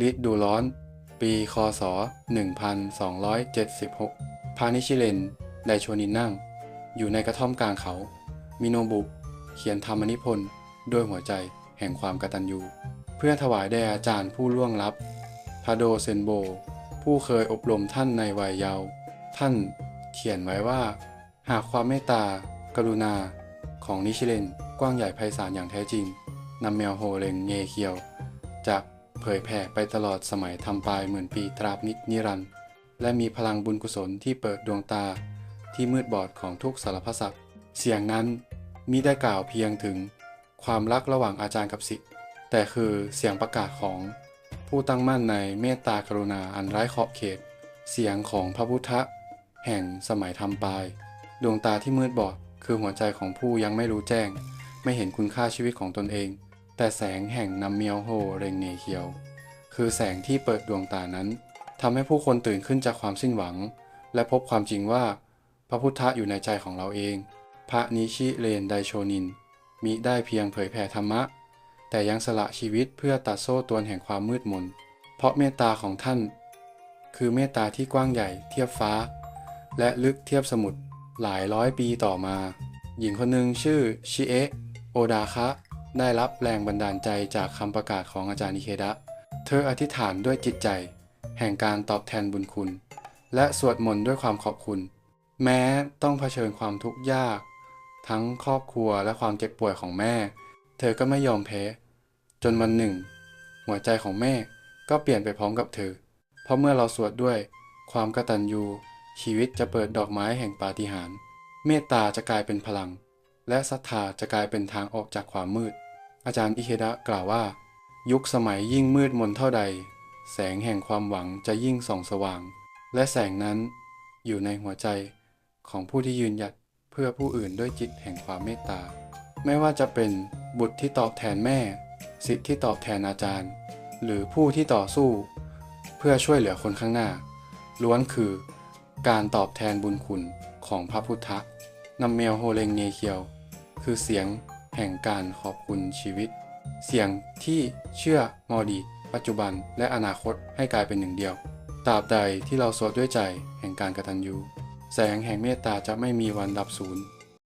ฤดูร้อน ปี คศ 1276 พานิชิเลน ไดโชนินนั่ง อยู่ในกระท่อมกลางเขา มิโนบุ เขียนธรรมนิพนธ์ด้วยหัวใจแห่งความกตัญญู เพื่อถวายแด่อาจารย์ผู้ล่วงลับ พาโดเซนโบ ผู้เคยอบรมท่านในวัยเยาว์ ท่านเขียนไว้ว่า หากความเมตตา กรุณา ของนิชิเลนกว้างใหญ่ไพศาลอย่างแท้จริงนำแมวโฮเรงเงเคียวจะ เผยแผ่ไปตลอดสมัยทำปลายหมื่นปีตราบนิจนิรันดร์และมีพลังบุญกุศลที่เปิดดวงตาที่มืดบอดของทุกสารพสัตว์เสียงนั้นมิได้กล่าวเพียงถึงความรักระหว่างอาจารย์กับศิษย์แต่คือเสียงประกาศของผู้ตั้งมั่นในเมตตากรุณาอันไร้ขอบเขต เสียงของพระพุทธแห่งสมัยทำปลาย ดวงตาที่มืดบอดคือหัวใจของผู้ยังไม่รู้แจ้ง ไม่เห็นคุณค่าชีวิตของตนเอง แต่แสงแห่งนำเมียวโฮเรงเนเคียว คือแสงที่เปิดดวงตานั้นทำให้ผู้คนตื่นขึ้นจากความสิ้นหวัง และพบความจริงว่า พระพุทธะอยู่ในใจของเราเอง พระนิชิเรนไดโชนิน มิได้เพียงเผยแผ่ธรรมะ แต่ยังสละชีวิตเพื่อตัดโซ่ตวนแห่งความมืดมน เพราะเมตตาของท่าน คือเมตตาที่กว้างใหญ่เทียบฟ้า และลึกเทียบสมุทรหลายร้อยปีต่อมา หญิงคนหนึ่งชื่อชิเอะโอดาคะ ได้รับแรงบันดาลใจจากคำประกาศของอาจารย์นิเคดะ เธออธิษฐานด้วยจิตใจ แห่งการตอบแทนบุญคุณ และสวดมนต์ด้วยความขอบคุณ แม้ต้องเผชิญความทุกข์ยาก ทั้งครอบครัวและความเจ็บป่วยของแม่ เธอก็ไม่ยอมแพ้ จนวันหนึ่ง หัวใจของแม่ก็เปลี่ยนไปพร้อมกับเธอ เพราะเมื่อเราสวดด้วย ความกตัญญู ชีวิตจะเปิดดอกไม้แห่งปาฏิหาริย์เมตตาจะกลายเป็นพลัง และศรัทธาจะกลายเป็นทางออกจากความมืด อาจารย์อิเคดะกล่าวว่า ยุคสมัยยิ่งมืดมนเท่าใด แสงแห่งความหวังจะยิ่งส่องสว่าง และแสงนั้นอยู่ในหัวใจของผู้ที่ยืนหยัดเพื่อผู้อื่นด้วยจิตแห่งความเมตตา ไม่ว่าจะเป็นบุตรที่ตอบแทนแม่ สิทธิ์ที่ตอบแทนอาจารย์ หรือผู้ที่ต่อสู้ เพื่อช่วยเหลือคนข้างหน้า ล้วนคือการตอบแทนบุญคุณของพระพุทธะนำเมลโฮเลงเนเคียว คือเสียง แห่งการขอบคุณชีวิต เสียงที่เชื่อมอดี ปัจจุบันและอนาคตให้กลายเป็นหนึ่งเดียวตราบใดที่เราสวดด้วยใจแห่งการกตัญญูแสงแห่งเมตตาจะไม่มีวันดับสูญ